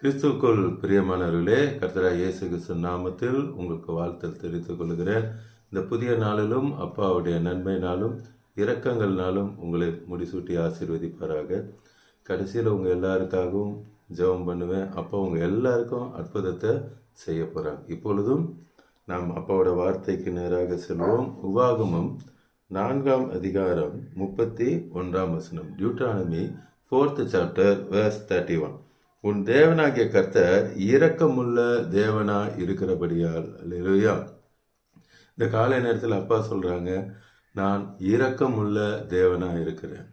கிறிஸ்துவுக்குள் பிரியமானவர்களே கர்த்தரா இயேசு கிறிஸ்து நாமத்தில் உங்களுக்கு வாழ்த்தல் தெரிவித்துக் கொள்கிறேன். இந்த புதிய நாளிலும் அப்பாவுடைய நன்மையினாலும் இரக்கங்கள்னாலும் உங்களை முடிசூட்டி ஆசீர்வதிப்பாராக. கடைசியில் உங்கள் எல்லாருக்காகவும் ஜெபம் பண்ணுவேன். அப்பா உங்கள் எல்லாருக்கும் அற்புதத்தை செய்ய போகிறாங்க இப்பொழுதும் நாம் அப்பாவோட வார்த்தைக்கு நேராக செல்வோம். உவாகமம் நான்காம் அதிகாரம் முப்பத்தி ஒன்றாம் வசனம். Deuteronomy fourth chapter verse thirty one உன் தேவனாகிய கர்த்தர் இரக்கமுள்ள தேவனா இருக்கிறபடியால். இல்லையா இந்த காலை நேரத்தில் அப்பா சொல்கிறாங்க நான் இரக்கமுள்ள தேவனா இருக்கிறேன்.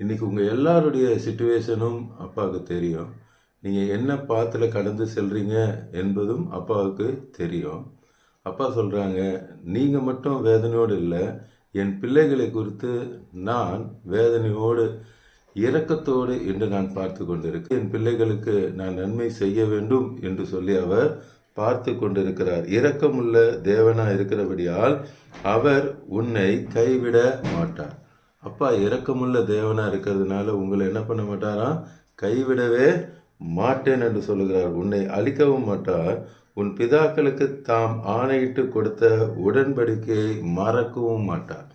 இன்னைக்கு உங்கள் எல்லாருடைய சுச்சுவேஷனும் அப்பாவுக்கு தெரியும். நீங்கள் என்ன பாத்தில் கடந்து செல்றீங்க என்பதும் அப்பாவுக்கு தெரியும். அப்பா சொல்கிறாங்க நீங்கள் மட்டும் வேதனையோடு இல்லை என் பிள்ளைகளை குறித்து நான் வேதனையோடு இரக்கத்தோடு என்று நான் பார்த்து கொண்டிருக்கேன் என் பிள்ளைகளுக்கு நான் நன்மை செய்ய வேண்டும் என்று சொல்லி அவர் பார்த்து கொண்டிருக்கிறார். இரக்கமுள்ள தேவனா இருக்கிறபடியால் அவர் உன்னை கைவிட மாட்டார். அப்பா இரக்கமுள்ள தேவனா இருக்கிறதுனால உங்களை என்ன பண்ண மாட்டாராம்? கைவிடவே மாட்டேன் என்று சொல்லுகிறார். உன்னை அழிக்கவும் மாட்டார். உன் பிதாக்களுக்கு தாம் ஆணையிட்டு கொடுத்த உடன்படிக்கையை மறக்கவும் மாட்டார்.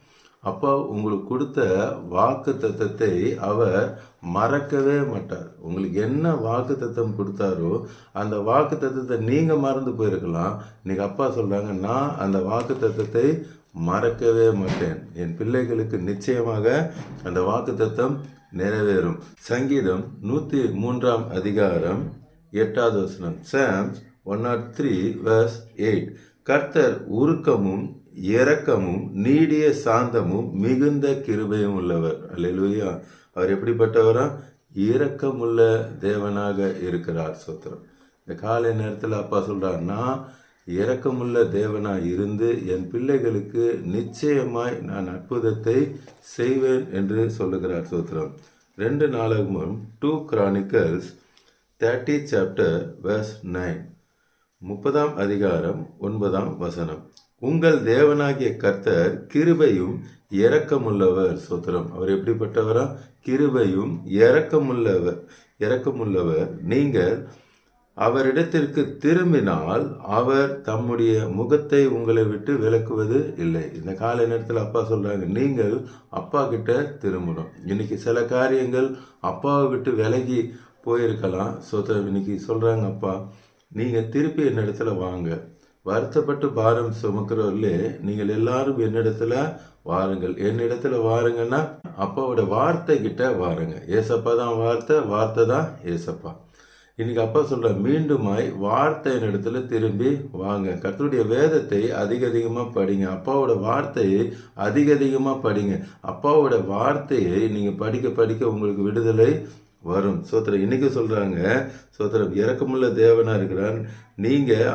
அப்பா உங்களுக்கு கொடுத்த வாக்கு தத்தத்தை அவர் மறக்கவே மாட்டார். உங்களுக்கு என்ன வாக்கு தத்தம் கொடுத்தாரோ அந்த வாக்கு தத்தத்தை நீங்கள் மறந்து போயிருக்கலாம். இன்னைக்கு அப்பா சொல்கிறாங்க நான் அந்த வாக்கு தத்தத்தை மறக்கவே மாட்டேன். என் பிள்ளைகளுக்கு நிச்சயமாக அந்த வாக்கு தத்தம் நிறைவேறும். சங்கீதம் நூற்றி மூன்றாம் அதிகாரம் எட்டாவது வசனம் Psalms one naught three verse eight கர்த்தர் உருக்கமும் இரக்கமும் நீடிய சாந்தமும் மிகுந்த கிருபையும் உள்ளவர். அல்லா அவர் எப்படிப்பட்டவரா? இரக்கமுள்ள தேவனாக இருக்கிறார் சோத்திரம். இந்த காலை நேரத்தில் அப்பா சொல்கிறார் நான் இரக்கமுள்ள தேவனா இருந்து என் பிள்ளைகளுக்கு நிச்சயமாய் நான் அற்புதத்தை செய்வேன் என்று சொல்லுகிறார் சோத்திரம். ரெண்டு நாளகமும் two Chronicles thirty chapter verse nine முப்பதாம் அதிகாரம் ஒன்பதாம் வசனம். உங்கள் தேவனாகிய கர்த்தர் கிருபையும் இரக்கமுள்ளவர். சோத்திரம். அவர் எப்படிப்பட்டவரா? கிருபையும் இரக்கமுள்ளவர். இரக்கமுள்ளவர். நீங்கள் அவரிடத்திற்கு திரும்பினால் அவர் தம்முடைய முகத்தை உங்களை விட்டு விலக்குவது இல்லை. இந்த காலை நேரத்தில் அப்பா சொல்கிறாங்க நீங்கள் அப்பா கிட்ட திரும்பணும். இன்னைக்கு சில காரியங்கள் அப்பாவை விட்டு விலகி போயிருக்கலாம். சோத்திரம் இன்னைக்கு சொல்கிறாங்க அப்பா நீங்கள் திருப்பி என்னிடத்துல வாங்க. வருத்தப்பட்டு பாரம் சுமக்கிறவர்களே நீங்கள் எல்லாரும் என்னிடத்துல வாருங்கள். என்னிடத்துல வாருங்கன்னா அப்பாவோட வார்த்தை கிட்ட வாருங்க. ஏசப்பா தான் வார்த்தை வார்த்தை தான் ஏசப்பா. இன்னைக்கு அப்பா சொல்ற மீண்டுமாய் வார்த்தையின் இடத்துல திரும்பி வாங்க. கர்த்தருடைய வேதத்தை அதிக அதிகமாக படிங்க. அப்பாவோட வார்த்தையை அதிக அதிகமாக படிங்க. அப்பாவோட வார்த்தையை நீங்கள் படிக்க படிக்க உங்களுக்கு விடுதலை வரும். சோத்திரம் இன்னைக்கு சொல்கிறாங்க சோத்திரம் இறக்கமுள்ள தேவனா இருக்கிறார்.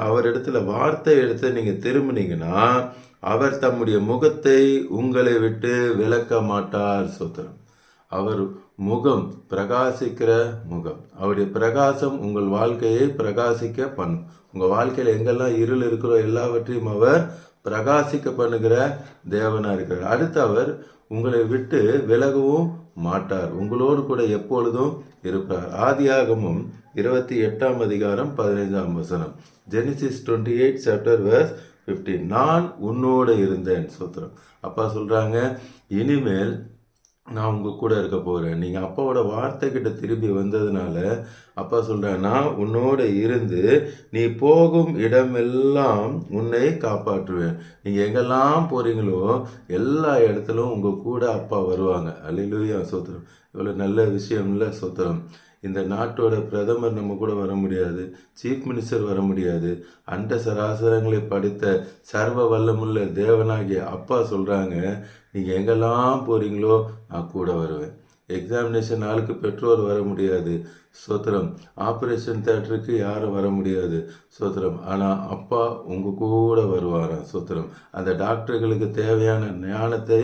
அவர் இடத்துல வார்த்தை எடுத்து நீங்கள் திரும்பினீங்கன்னா அவர் தம்முடைய முகத்தை உங்களை விட்டு விலக்க மாட்டார் சோத்திரம் அவர் முகம் பிரகாசிக்கிற முகம். அவருடைய பிரகாசம் உங்கள் வாழ்க்கையை பிரகாசிக்க பண்ணும். உங்கள் வாழ்க்கையில் எங்கெல்லாம் இருள் இருக்கிறோ எல்லாவற்றையும் அவர் பிரகாசிக்க பண்ணுகிற தேவனாக இருக்கிறார். அடுத்து அவர் உங்களை விட்டு விலகவும் மாட்டார். உங்களோடு கூட எப்பொழுதும் இருப்பார். ஆதியாகமும் இருபத்தி எட்டாம் அதிகாரம் பதினைஞ்சாம் வசனம். Genesis twenty eight chapter verse fifteen நான் உன்னோடு இருந்தேன் சூத்திரம். அப்பா சொல்கிறாங்க இனிமேல் நான் உங்கள் கூட இருக்க போகிறேன் நீங்கள் அப்பாவோட வார்த்தை கிட்ட திரும்பி வந்ததுனால அப்பா சொல்கிறேன் நான் உன்னோட இருந்து நீ போகும் இடமெல்லாம் உன்னை காப்பாற்றுவேன். நீங்கள் எங்கெல்லாம் போகிறீங்களோ எல்லா இடத்துலும் உங்கள் கூட அப்பா வருவாங்க. அல்லையிலூயா சோத்திரம். இவ்வளோ நல்ல விஷயம் இல்லை சோத்திரம். இந்த நாட்டோட பிரதமர் நம்ம கூட வர முடியாது சீஃப் மினிஸ்டர் வர முடியாது. அண்ட சராசரங்களை படித்த சர்வ வல்லமுள்ள தேவனாகிய அப்பா சொல்கிறாங்க நீங்கள் எங்கெல்லாம் போகிறீங்களோ நான் கூட வருவேன். எக்ஸாமினேஷன் நாளுக்கு பெற்றோர் வர முடியாது. சோத்திரம் ஆப்ரேஷன் தேட்டருக்கு யாரும் வர முடியாது. சோத்திரம் ஆனால் அப்பா உங்க கூட வருவாராம். சோத்திரம் அந்த டாக்டர்களுக்கு தேவையான ஞானத்தை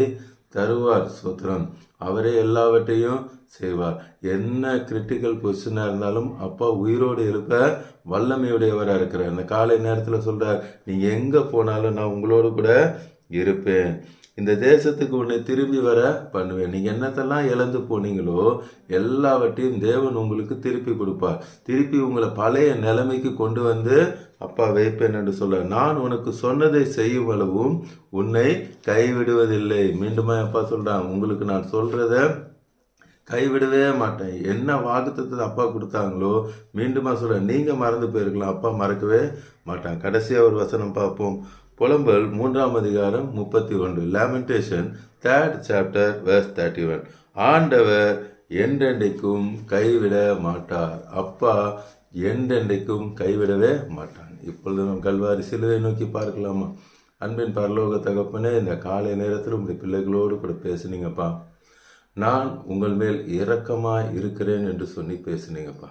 தருவார் சோத்திரம் அவரே எல்லாவற்றையும் செய்வார். என்ன கிரிட்டிக்கல் பொசிஷனாக இருந்தாலும் அப்பா உயிரோடு இருப்ப வல்லமையுடையவராக இருக்கிறார். அந்த காலை நேரத்தில் சொல்றார் நீங்க எங்கே போனாலும் நான் உங்களோடு கூட இருப்பேன். இந்த தேசத்துக்கு உன்னை திரும்பி வர பண்ணுவேன். நீங்கள் என்னத்தெல்லாம் இழந்து போனீங்களோ எல்லாவற்றையும் தேவன் உங்களுக்கு திருப்பி கொடுப்பார். திருப்பி உங்களை பழைய நிலைமைக்கு கொண்டு வந்து அப்பா வைப்பேன் என்று சொல்ல நான் உனக்கு சொன்னதை செய்யும் அளவும் உன்னை கைவிடுவதில்லை. மீண்டுமா அப்பா சொல்கிறான் உங்களுக்கு நான் சொல்கிறத கைவிடவே மாட்டேன். என்ன வாக்குத்தத்தை அப்பா கொடுத்தாங்களோ மீண்டுமா சொல்ல நீங்கள் மறந்து போயிருக்கலாம். அப்பா மறக்கவே மாட்டான் கடைசியாக ஒரு வசனம் பார்ப்போம். புலம்பல் மூன்றாம் அதிகாரம் முப்பத்தி ஒன்று. Lamentation third chapter verse thirty one ஆண்டவர் என்றென்றைக்கும் கைவிட மாட்டார். அப்பா என்றென்றைக்கும் கைவிடவே மாட்டான். இப்பொழுது நம் கல்வாரி சிலுவை நோக்கி பார்க்கலாமா? அன்பின் பரலோக தகப்பனே இந்த காலை நேரத்தில் உங்களுடைய பிள்ளைகளோடு கூட பேசுனீங்கப்பா. நான் உங்கள் மேல் இரக்கமாக இருக்கிறேன் என்று சொல்லி பேசுனீங்கப்பா.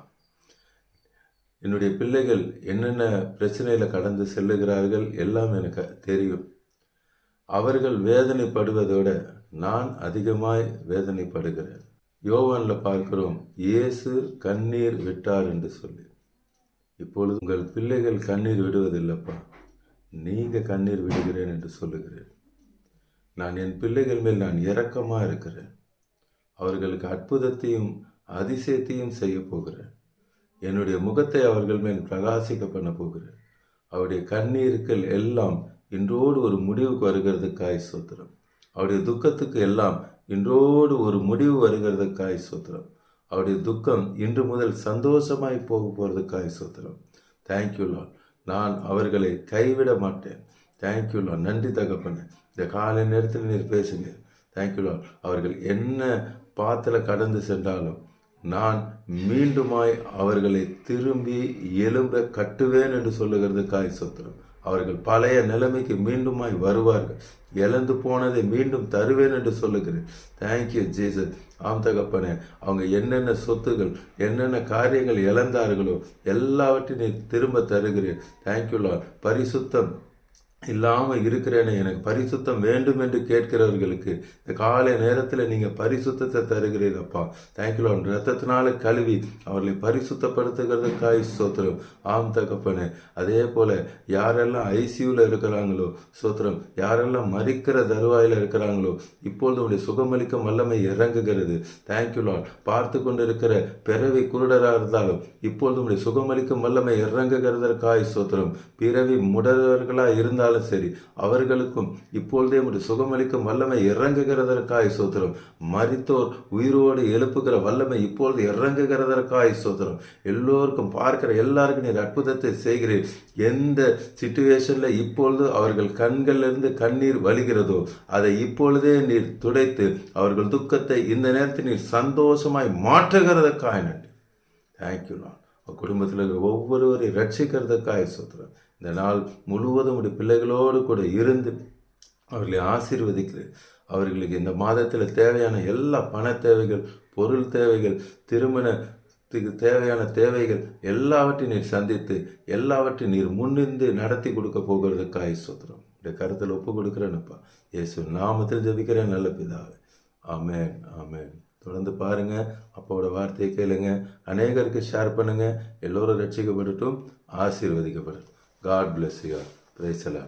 என்னுடைய பிள்ளைகள் என்னென்ன பிரச்சனையில் கடந்து செல்லுகிறார்கள் எல்லாம் எனக்கு தெரியும். அவர்கள் வேதனைப்படுவதோட நான் அதிகமாய் வேதனைப்படுகிறேன். யோவானில் பார்க்கிறோம் இயேசு கண்ணீர் விட்டார் என்று சொல்லி. இப்பொழுது உங்கள் பிள்ளைகள் கண்ணீர் விடுவதில்லைப்பா. நீங்கள் கண்ணீர் விடுகிறேன் என்று சொல்லுகிறேன். நான் என் பிள்ளைகள் மேல் நான் இரக்கமாக இருக்கிறேன். அவர்களுக்கு அற்புதத்தையும் அதிசயத்தையும் செய்ய போகிறேன். என்னுடைய முகத்தை அவர்கள் மேல் பிரகாசிக்க பண்ண போகிறேன் அவருடைய கண்ணீருக்கள் எல்லாம் இன்றோடு ஒரு முடிவுக்கு வருகிறதுக்காய் சோத்திரம். அவருடைய துக்கத்துக்கு எல்லாம் இன்றோடு ஒரு முடிவு வருகிறதுக்காய் சோத்திரம். அவருடைய துக்கம் இன்று முதல் சந்தோஷமாய் போக போகிறதுக்காய் சோத்திரம். தேங்க்யூ லால் நான் அவர்களை கைவிட மாட்டேன். தேங்க்யூ லால் நன்றி தகப்பண்ண இந்த காலை நேரத்தில் நீர் பேசுங்க. தேங்க்யூ லால் அவர்கள் என்ன பாத்தில் கடந்து சென்றாலும் நான் மீண்டுமாய் அவர்களை திரும்பி எலும்ப கட்டுவேன் என்று சொல்லுகிறது காய் சோத்திரம். அவர்கள் பழைய நிலைமைக்கு மீண்டுமாய் வருவார்கள். இழந்து போனதை மீண்டும் தருவேன் என்று சொல்லுகிறேன். தேங்க்யூ ஜீசஸ் ஆம் தகப்பனே அவங்க என்னென்ன சொத்துகள் என்னென்ன காரியங்கள் இழந்தார்களோ எல்லாவற்றையும் நீ திரும்ப தருகிறேன். தேங்க்யூ லால் பரிசுத்தம் இல்லாமல் இருக்கிறேனே எனக்கு பரிசுத்தம் வேண்டும் என்று கேட்கிறவர்களுக்கு இந்த காலை நேரத்தில் நீங்கள் பரிசுத்தத்தை தருகிறீரப்பா தேங்க்யூலோ ரத்தத்தினால கழுவி அவர்களை பரிசுத்தப்படுத்துகிறதுக்காய் சோத்திரம் ஆம் தகப்பனே. அதே போல் யாரெல்லாம் ஐசியூவில் இருக்கிறாங்களோ சோத்திரம் யாரெல்லாம் மறிக்கிற தருவாயில் இருக்கிறாங்களோ இப்பொழுது உடைய சுகமளிக்கும் வல்லமை இறங்குகிறது. தேங்க்யூலோ பார்த்து கொண்டு இருக்கிற பிறவி குருடராக இருந்தாலும் இப்பொழுது உடைய சுகமளிக்கும் வல்லமை இறங்குகிறதற்காய் சோத்திரம் பிறவி முடவர்களாக இருந்தாலும் சரி அவர்களுக்கும் இப்பொழுதே உடைய சுகமளிக்கும் வல்லமை இறங்குகிறதற்காய் சோத்திரம் மறித்தோர் உயிரோடு எழுப்புகிற வல்லமை இப்பொழுது இறங்குகிறதற்காய் சோத்திரம் எல்லோருக்கும் பார்க்கிற எல்லாருக்கும் நீர் அற்புதத்தை செய்கிறீர். எந்த சிச்சுவேஷனில் இப்பொழுது அவர்கள் கண்களிலிருந்து கண்ணீர் வலிகிறதோ அதை இப்பொழுதே நீர் துடைத்து அவர்கள் துக்கத்தை இந்த நேரத்தில் நீர் சந்தோஷமாய் மாற்றுகிறதற்காய் நன்றி. தேங்க்யூ நான் குடும்பத்தில் இருக்கிற ஒவ்வொருவரையும் ரட்சிக்கிறதுக்காக சொல்கிறேன் இந்த நாள் முழுவதும் உடைய பிள்ளைகளோடு கூட இருந்து அவர்களை ஆசீர்வதிக்கிறேன் அவர்களுக்கு இந்த மாதத்தில் தேவையான எல்லா பண தேவைகள் பொருள் தேவைகள் திருமணத்துக்கு தேவையான தேவைகள் எல்லாவற்றையும் நீர் சந்தித்து எல்லாவற்றையும் நீர் முன்னிருந்து நடத்தி கொடுக்க போகிறதுக்காய் சொல்கிறோம் இந்த கருத்தில் ஒப்பு கொடுக்குறேன்னுப்பா இயேசு நாமத்தில் ஜபிக்கிறேன் நல்ல பிதாவே. ஆமேன் ஆமேன். தொடர்ந்து பாருங்க அப்போட வார்த்தையை கேளுங்க அநேகருக்கு ஷேர் பண்ணுங்கள் எல்லோரும் ரட்சிக்கப்படட்டும் ஆசீர்வதிக்கப்படட்டும். God bless you ప్రైసలా